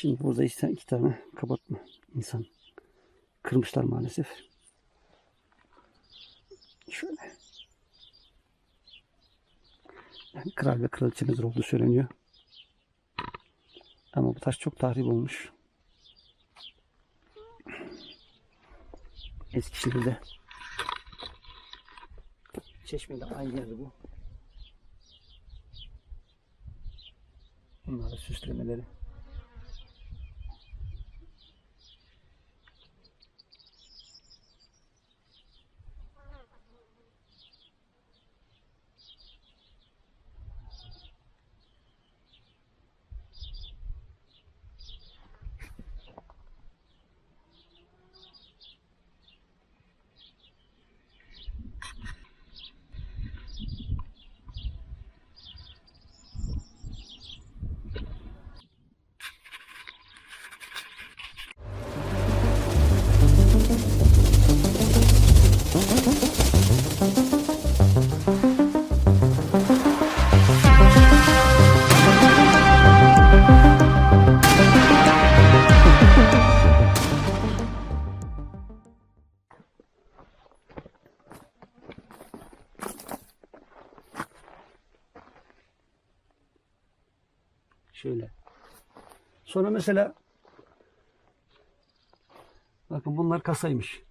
Şimdi burada işte iki tane kapatma insan kırmışlar maalesef. Şöyle. Yani kral ve kraliçemiz olduğu söyleniyor. Ama bu taş çok tahrip olmuş. Eskişehir'de Çeşme'de aynı yerde bu. Bunlar süslemeleri. Şöyle. Sonra mesela bakın bunlar kasaymış.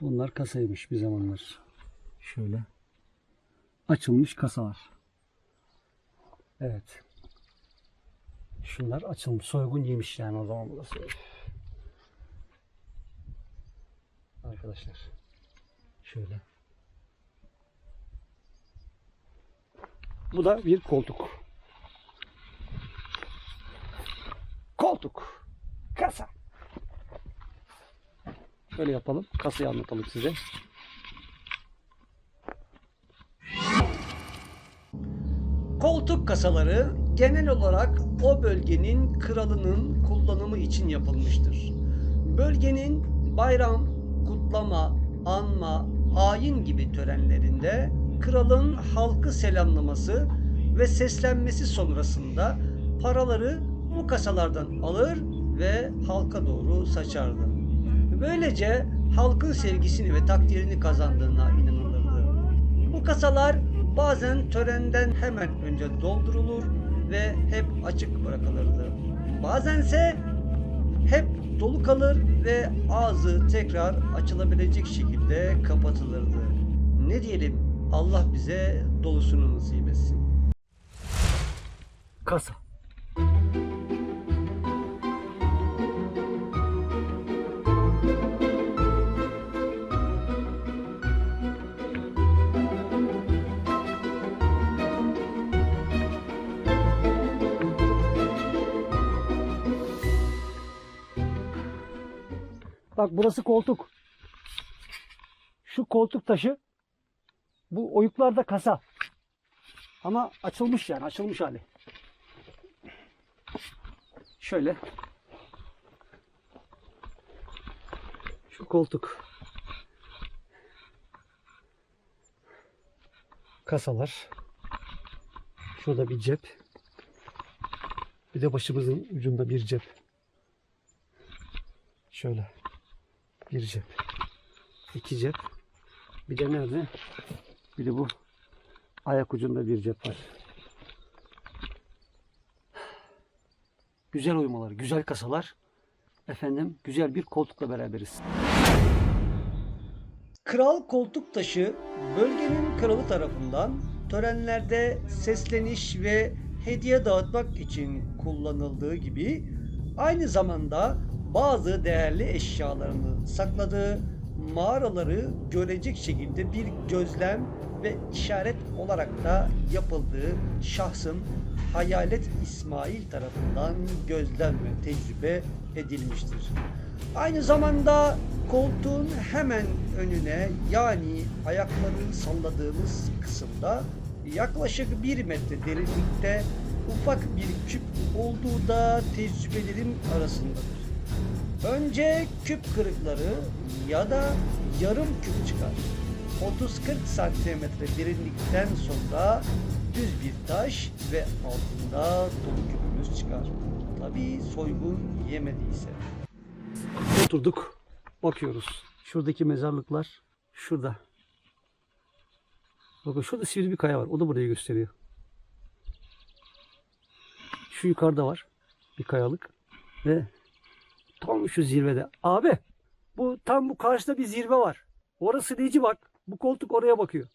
Bunlar kasaymış bir zamanlar. Şöyle. Açılmış kasalar. Evet. Şunlar açılmış. Soygun yemiş yani o zaman burası. Arkadaşlar. Şöyle. Bu da bir koltuk. Koltuk. Kasa. Şöyle yapalım. Kasayı anlatalım size. Koltuk kasaları genel olarak o bölgenin kralının kullanımı için yapılmıştır. Bölgenin bayram, kutlama, anma, ayin gibi törenlerinde kralın halkı selamlaması ve seslenmesi sonrasında paraları bu kasalardan alır ve halka doğru saçardı. Böylece halkın sevgisini ve takdirini kazandığına inanılırdı. Bu kasalar bazen törenden hemen önce doldurulur ve hep açık bırakılırdı. Bazense hep dolu kalır ve ağzı tekrar açılabilecek şekilde kapatılırdı. Ne diyelim Allah bize dolusunu nasip etsin. Kasa. Bak burası koltuk. Şu koltuk taşı bu oyuklarda kasa. Ama açılmış yani açılmış hali. Şöyle. Şu koltuk. Kasalar. Şurada bir cep. Bir de başımızın ucunda bir cep. Şöyle. Bir cep. iki cep. Bir de nerede? Bir de bu ayak ucunda bir cep var. Güzel uyumalar, güzel kasalar. Efendim güzel bir koltukla beraberiz. Kral koltuk taşı bölgenin kralı tarafından törenlerde sesleniş ve hediye dağıtmak için kullanıldığı gibi aynı zamanda bazı değerli eşyalarını sakladığı mağaraları görecek şekilde bir gözlem ve işaret olarak da yapıldığı şahsın Hayalet İsmail tarafından gözlem ve tecrübe edilmiştir. Aynı zamanda koltuğun hemen önüne yani ayakları salladığımız kısımda yaklaşık 1 metre derinlikte ufak bir küp olduğu da tecrübelerim arasındadır. Önce küp kırıkları ya da yarım küp çıkar. 30-40 santimetre derinlikten sonra düz bir taş ve altında dolu küpümüz çıkar. Tabii soygun yemediyse. Oturduk. Bakıyoruz. Şuradaki mezarlıklar şurada. Bakın şurada sivri bir kaya var. O da burayı gösteriyor. Şu yukarıda var. Bir kayalık. Ve şu zirvede. Abi bu tam bu karşıda bir zirve var. Orası neci bak. Bu koltuk oraya bakıyor.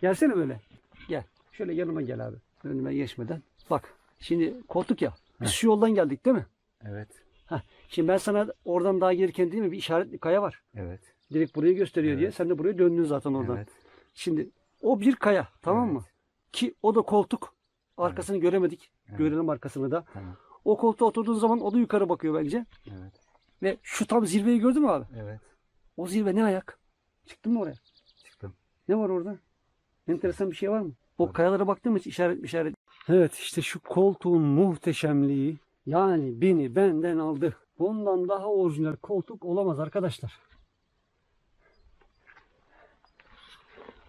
Gelsene böyle. Gel. Şöyle yanıma gel abi. Önüme geçmeden. Bak. Şimdi koltuk ya. Biz şu yoldan geldik değil mi? Evet. Heh. Şimdi ben sana oradan daha gelirken değil mi bir işaretli kaya var. Evet. Direkt burayı gösteriyor Evet. diye. Sen de buraya döndün zaten oradan. Evet. Şimdi o bir kaya tamam mı? Ki o da koltuk. Arkasını göremedik. Evet. Görelim arkasını da. Tamam. O koltuğa oturduğun zaman o da yukarı bakıyor bence. Evet. Ve şu tam zirveyi gördün mü abi? Evet. O zirve ne ayak? Çıktın mı oraya? Çıktım. Ne var orada? Enteresan bir şey var mı? O Var. kayalara baktın mı işaret işaret. Evet işte şu koltuğun muhteşemliği yani beni benden aldı. Bundan daha orijinal koltuk olamaz arkadaşlar.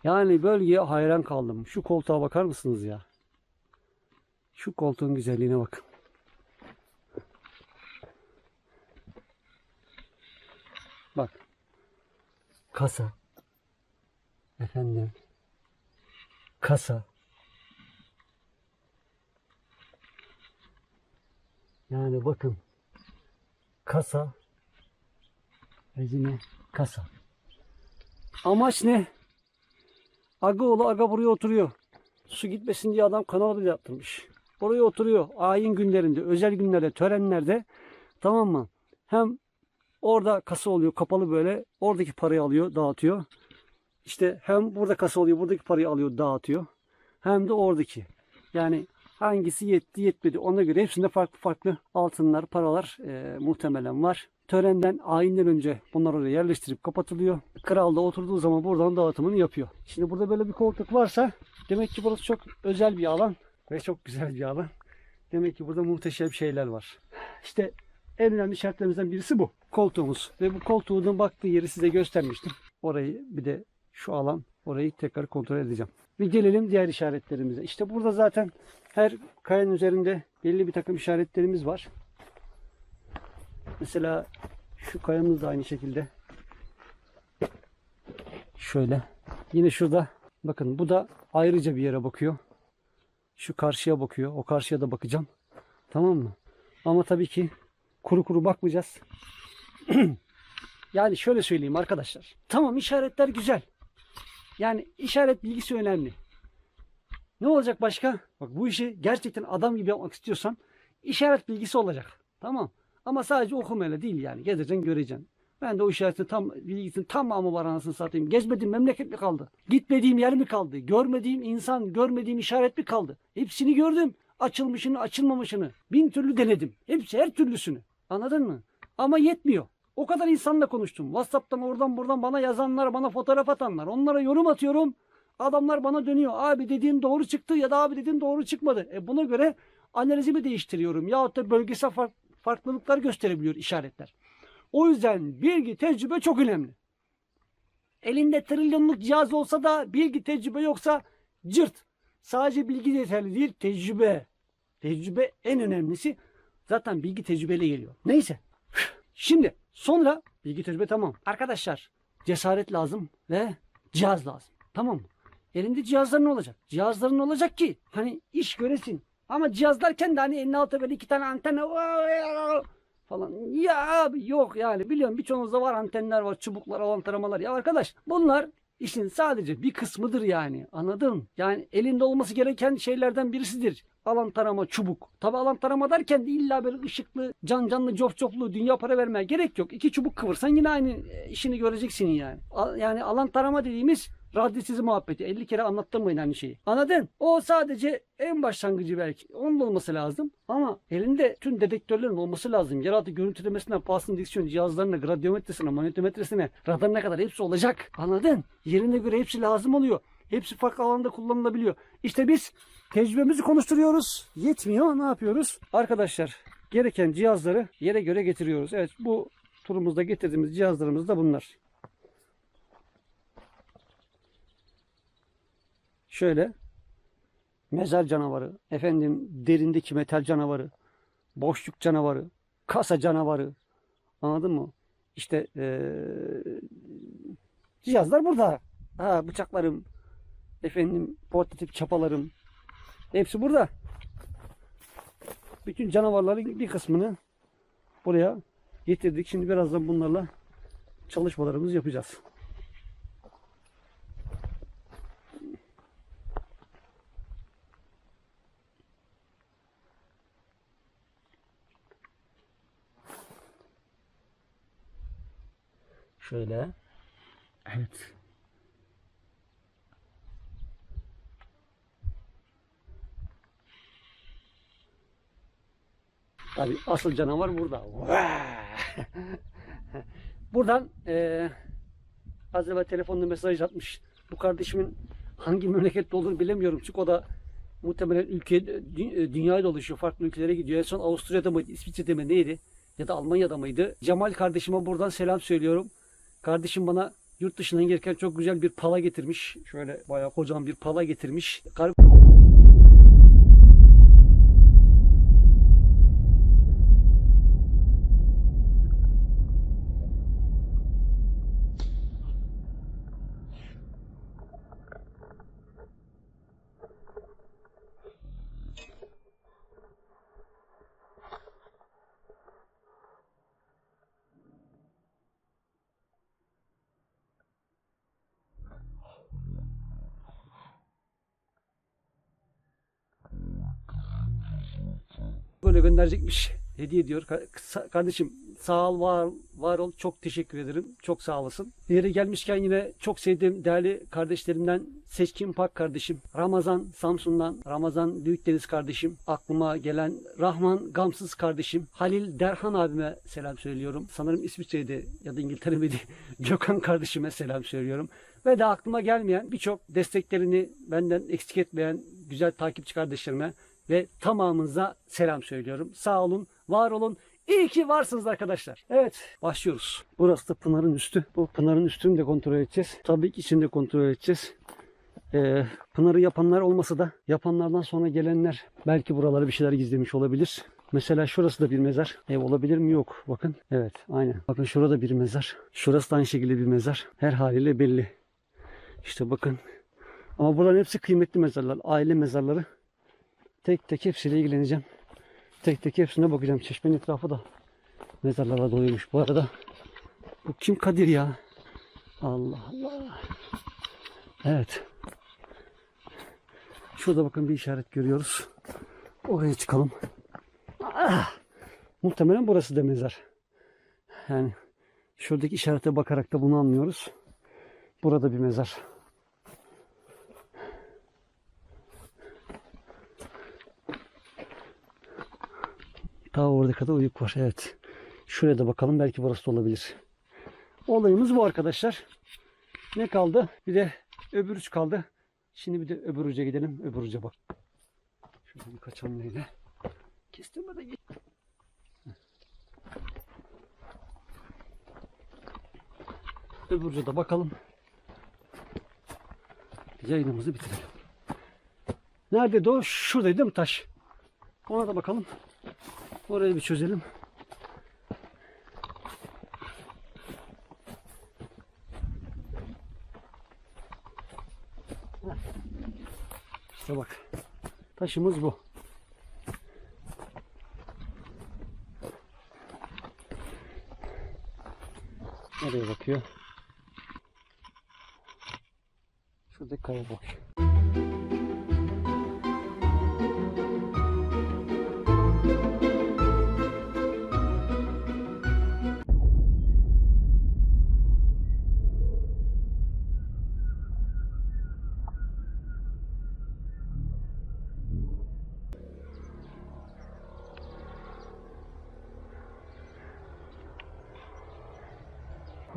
Yani bölgeye hayran kaldım. Şu koltuğa bakar mısınız ya? Şu koltuğun güzelliğine bakın. Bak. Kasa. Efendim. Kasa. Yani bakın. Kasa. Rezine kasa. Amaç ne? Aga oğlu aga buraya oturuyor. Su gitmesin diye adam kanal bile yaptırmış. Oraya oturuyor. Ayin günlerinde, özel günlerde, törenlerde. Tamam mı? Hem orada kasa oluyor kapalı böyle. Oradaki parayı alıyor, dağıtıyor. İşte hem burada kasa oluyor, buradaki parayı alıyor, dağıtıyor. Hem de oradaki. Yani hangisi yetti, yetmedi ona göre hepsinde farklı farklı altınlar, paralar e, muhtemelen var. Törenden, ayinden önce bunlar oraya yerleştirip kapatılıyor. Kral da oturduğu zaman buradan dağıtımını yapıyor. Şimdi burada böyle bir koltuk varsa demek ki burası çok özel bir alan ve çok güzel bir alan. Demek ki burada muhteşem şeyler var. İşte en önemli şartlarımızdan birisi bu. Koltuğumuz. Ve bu koltuğun baktığı yeri size göstermiştim. Orayı bir de şu alan orayı tekrar kontrol edeceğim. Ve gelelim diğer işaretlerimize. İşte burada zaten her kayanın üzerinde belli bir takım işaretlerimiz var. Mesela şu kayamız da aynı şekilde. Şöyle. Yine şurada bakın bu da ayrıca bir yere bakıyor. Şu karşıya bakıyor. O karşıya da bakacağım. Tamam mı? Ama tabii ki kuru kuru bakmayacağız. yani şöyle söyleyeyim arkadaşlar. Tamam işaretler güzel. Yani işaret bilgisi önemli. Ne olacak başka? Bak bu işi gerçekten adam gibi yapmak istiyorsan işaret bilgisi olacak. Tamam. Ama sadece okumayla değil yani. Gezeceksin göreceksin. Ben de o işaretin tam bilgisinin tamamı var anasını satayım. Gezmediğim memleket mi kaldı? Gitmediğim yer mi kaldı? Görmediğim insan, görmediğim işaret mi kaldı? Hepsini gördüm. Açılmışını, açılmamışını. Bin türlü denedim. Hepsi her türlüsünü. Anladın mı? Ama yetmiyor. O kadar insanla konuştum. WhatsApp'tan oradan buradan bana yazanlar, bana fotoğraf atanlar. Onlara yorum atıyorum. Adamlar bana dönüyor. Abi dediğin doğru çıktı ya da abi dediğin doğru çıkmadı. E buna göre analizimi değiştiriyorum. Yahut da bölgesel fark- farklılıklar gösterebiliyor işaretler. O yüzden bilgi, tecrübe çok önemli. Elinde trilyonluk cihaz olsa da bilgi, tecrübe yoksa cırt. Sadece bilgi yeterli değil, tecrübe. Tecrübe en önemlisi. Zaten bilgi tecrübeyle geliyor. Neyse. Şimdi sonra bilgi tecrübe tamam. Arkadaşlar cesaret lazım ve cihaz lazım. Tamam mı? Elinde cihazların olacak. Cihazların olacak ki hani iş göresin. Ama cihaz derken de hani elin altı böyle iki tane anten falan. Ya abi yok yani biliyorum birçoğunuzda var antenler var, çubuklar, alan taramalar. Ya arkadaş bunlar işin sadece bir kısmıdır yani. Anladın? Yani elinde olması gereken şeylerden birisidir. Alan tarama, çubuk. Tabi alan tarama derken de illa böyle ışıklı, can canlı, cof coflu dünya para vermeye gerek yok. İki çubuk kıvırsan yine aynı e, işini göreceksin yani. Yani alan tarama dediğimiz radyesiz muhabbeti. 50 kere anlattırmayın aynı şeyi. Anladın? O sadece en başlangıcı belki. Onun olması lazım. Ama elinde tüm dedektörlerin olması lazım. Yeraltı görüntülemesinden, pasın diksiyon cihazlarına, radyometresine, manetometresine, radarına kadar hepsi olacak. Anladın? Yerine göre hepsi lazım oluyor. Hepsi farklı alanda kullanılabiliyor. İşte biz tecrübemizi konuşturuyoruz. Yetmiyor. Ne yapıyoruz? Arkadaşlar gereken cihazları yere göre getiriyoruz. Evet bu turumuzda getirdiğimiz cihazlarımız da bunlar. Şöyle mezar canavarı, efendim derindeki metal canavarı, boşluk canavarı, kasa canavarı. Anladın mı? İşte eee cihazlar burada. Ha, bıçaklarım, efendim portatif çapalarım. Hepsi burada. Bütün canavarların bir kısmını buraya getirdik. Şimdi birazdan bunlarla çalışmalarımızı yapacağız. Şöyle. Evet. Tabii asıl canavar burada. Buradan eee az evvel telefonla mesaj atmış. Bu kardeşimin hangi memlekette olduğunu bilemiyorum. Çünkü o da muhtemelen ülke, dü- dünyayı dolaşıyor. Farklı ülkelere gidiyor. En son Avusturya'da mıydı, İsviçre'de mi neydi? Ya da Almanya'da mıydı? Cemal kardeşime buradan selam söylüyorum. Kardeşim bana yurt dışından gelirken çok güzel bir pala getirmiş. Şöyle bayağı kocaman bir pala getirmiş. Kar- böyle gönderecekmiş. Hediye ediyor. Kardeşim sağ ol, var, var ol. Çok teşekkür ederim. Çok sağ olasın. Yere gelmişken yine çok sevdiğim değerli kardeşlerimden Seçkin Pak kardeşim, Ramazan Samsun'dan, Ramazan Büyükdeniz kardeşim, aklıma gelen Rahman Gamsız kardeşim, Halil Derhan abime selam söylüyorum. Sanırım İsviçre'de ya da İngiltere'de Gökhan kardeşime selam söylüyorum. Ve de aklıma gelmeyen birçok desteklerini benden eksik etmeyen güzel takipçi kardeşlerime ve tamamınıza selam söylüyorum. Sağ olun, var olun. İyi ki varsınız arkadaşlar. Evet, başlıyoruz. Burası da Pınar'ın üstü. Bu Pınar'ın üstünü de kontrol edeceğiz. Tabii ki içini de kontrol edeceğiz. Ee, Pınar'ı yapanlar olmasa da yapanlardan sonra gelenler belki buralara bir şeyler gizlemiş olabilir. Mesela şurası da bir mezar. Ev olabilir mi? Yok. Bakın. Evet. Aynen. Bakın şurada bir mezar. Şurası da aynı şekilde bir mezar. Her haliyle belli. İşte bakın. Ama bunların hepsi kıymetli mezarlar. Aile mezarları. Tek tek hepsiyle ilgileneceğim. Tek tek hepsine bakacağım. Çeşmenin etrafı da mezarlarla doluymuş. Bu arada bu kim Kadir ya? Allah Allah. Evet. Şurada bakın bir işaret görüyoruz. Oraya çıkalım. Ah! Muhtemelen burası da mezar. Yani şuradaki işarete bakarak da bunu anlıyoruz. Burada bir mezar. Daha orada kadar uyuk var. Evet. Şuraya da bakalım. Belki burası da olabilir. Olayımız bu arkadaşlar. Ne kaldı? Bir de öbür uç kaldı. Şimdi bir de öbür uca gidelim. Öbür uca bak. Şuradan kaçalım neyle. Kestirme de git. Öbür uca da bakalım. Yayınımızı bitirelim. Nerede o? Şuradaydı değil mi taş? Ona da bakalım. Orayı bir çözelim. İşte bak. Taşımız bu. Nereye bakıyor? Şuradaki kaya bakıyor.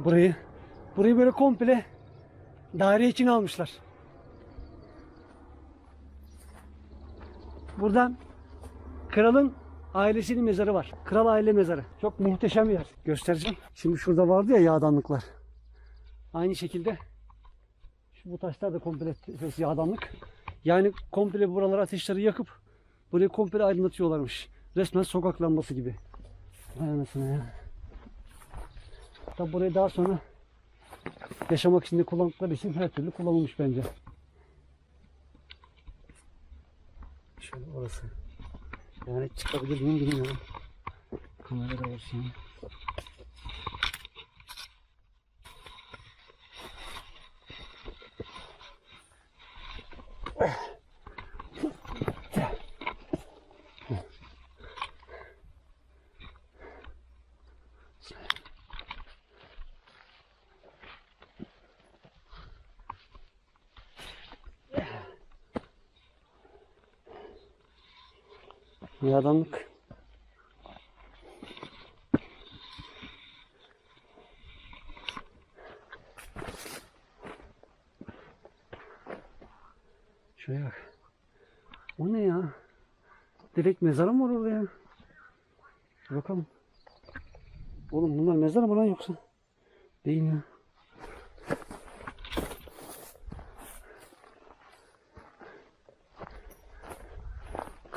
Burayı burayı böyle komple daire için almışlar. Buradan kralın ailesinin mezarı var. Kral aile mezarı. Çok muhteşem bir yer. Göstereceğim. Şimdi şurada vardı ya yağdanlıklar. Aynı şekilde şu bu taşlar da komple yağdanlık. Yani komple buralara ateşleri yakıp burayı komple aydınlatıyorlarmış. Resmen sokak lambası gibi. Vay anasını ya. Tabi burayı daha sonra yaşamak için de kullandıkları için her türlü kullanılmış bence. Şöyle orası. Yani çıkabilir miyim bilmiyorum. Kamerada olsun. Yadanlık. Şuraya bak. O ne ya? Direkt mezara mı var orada ya? Bir bakalım. Oğlum bunlar mezar mı lan yoksa? Değil ya.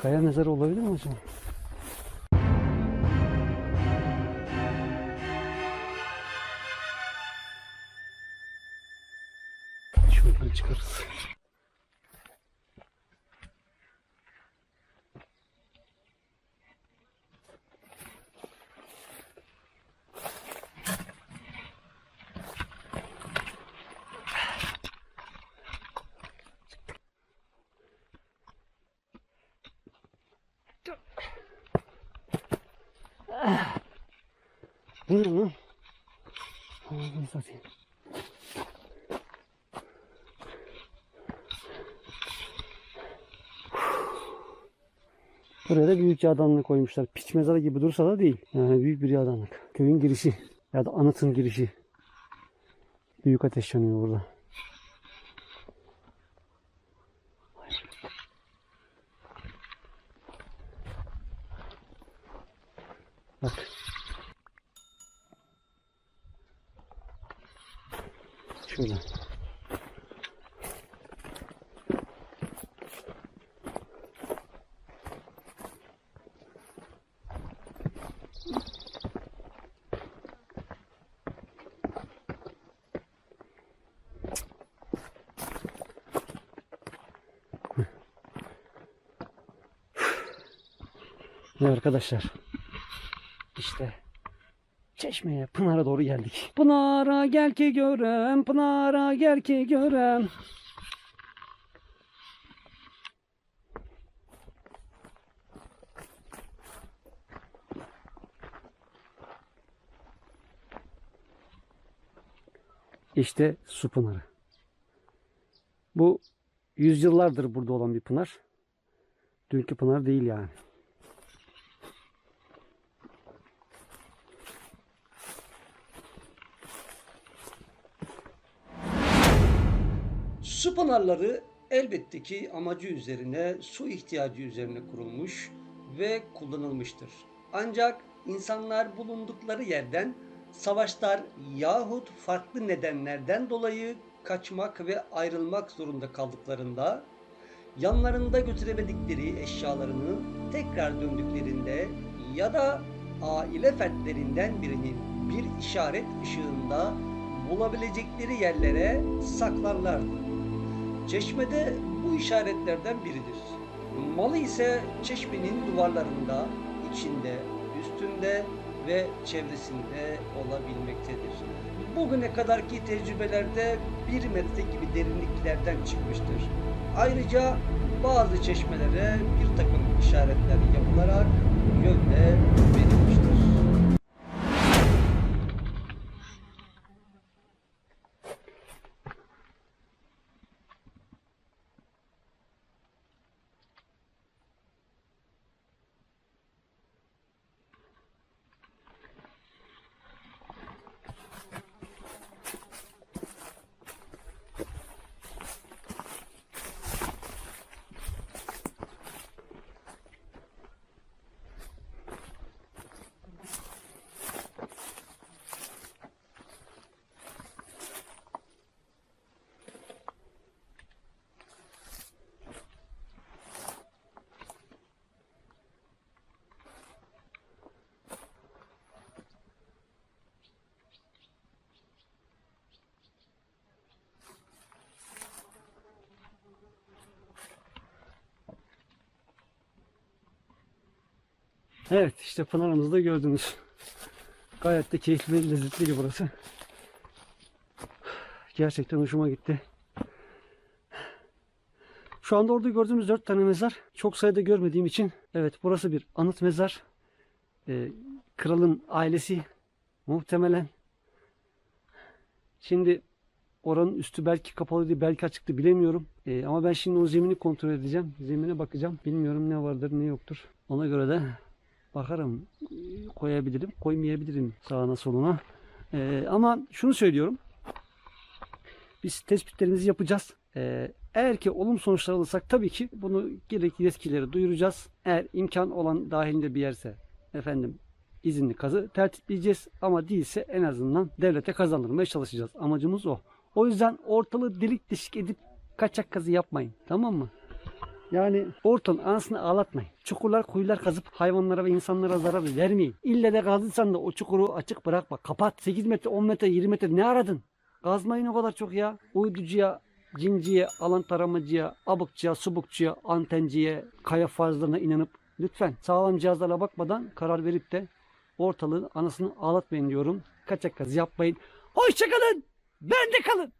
Kaya mezarı olabilir mi acaba? Bu ne lan? Anasını satayım. Buraya da büyük yağdanlık koymuşlar. Piç mezarı gibi dursa da değil. Yani büyük bir yağdanlık. Köyün girişi ya da anıtın girişi. Büyük ateş yanıyor burada. Bak. Şurada. Ve arkadaşlar işte Çeşmeye, Pınar'a doğru geldik. Pınar'a gel ki görem, Pınar'a gel ki görem. İşte su pınarı. Bu yüzyıllardır burada olan bir pınar. Dünkü pınar değil yani. Su pınarları elbette ki amacı üzerine, su ihtiyacı üzerine kurulmuş ve kullanılmıştır. Ancak insanlar bulundukları yerden savaşlar yahut farklı nedenlerden dolayı kaçmak ve ayrılmak zorunda kaldıklarında yanlarında götüremedikleri eşyalarını tekrar döndüklerinde ya da aile fertlerinden birinin bir işaret ışığında bulabilecekleri yerlere saklarlardı. Çeşmede bu işaretlerden biridir. Malı ise çeşmenin duvarlarında, içinde, üstünde ve çevresinde olabilmektedir. Bugüne kadarki tecrübelerde bir metre gibi derinliklerden çıkmıştır. Ayrıca bazı çeşmelere bir takım işaretler yapılarak gövde verilmiştir. Evet işte pınarımızı da gördünüz. Gayet de keyifli ve lezzetliydi burası. Gerçekten hoşuma gitti. Şu anda orada gördüğümüz dört tane mezar çok sayıda görmediğim için evet burası bir anıt mezar. Ee, kralın ailesi muhtemelen. Şimdi oranın üstü belki kapalıydı belki açıktı bilemiyorum. Ee, ama ben şimdi o zemini kontrol edeceğim. Zemine bakacağım. Bilmiyorum ne vardır ne yoktur. Ona göre de bakarım koyabilirim koymayabilirim sağına soluna. Ee, ama şunu söylüyorum. Biz tespitlerimizi yapacağız. Ee, eğer ki olumlu sonuçlar alırsak tabii ki bunu gerekli yetkililere duyuracağız. Eğer imkan olan dahilinde bir yerse efendim izinli kazı tertipleyeceğiz ama değilse en azından devlete kazandırmaya çalışacağız. Amacımız o. O yüzden ortalığı delik deşik edip kaçak kazı yapmayın. Tamam mı? Yani ortanın anasını ağlatmayın. Çukurlar kuyular kazıp hayvanlara ve insanlara zarar vermeyin. İlle de kazdıysan da o çukuru açık bırakma. Kapat. 8 metre, 10 metre, 20 metre ne aradın? Kazmayın o kadar çok ya. Uyducuya, cinciye, alan taramacıya, abıkçıya, subukçuya, antenciye, kaya farzlarına inanıp lütfen sağlam cihazlara bakmadan karar verip de ortalığın anasını ağlatmayın diyorum. Kaçak kazı yapmayın. Hoşçakalın. Bende kalın.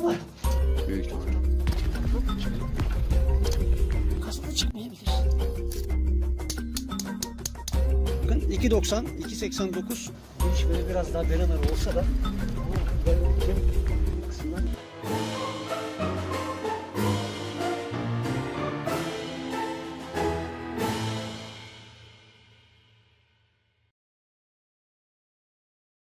Allah. Büyük ihtimal. Kasada çıkmayabilir. Bakın 2.90, 2.89. Giriş böyle biraz daha berenar olsa da bu kısımdan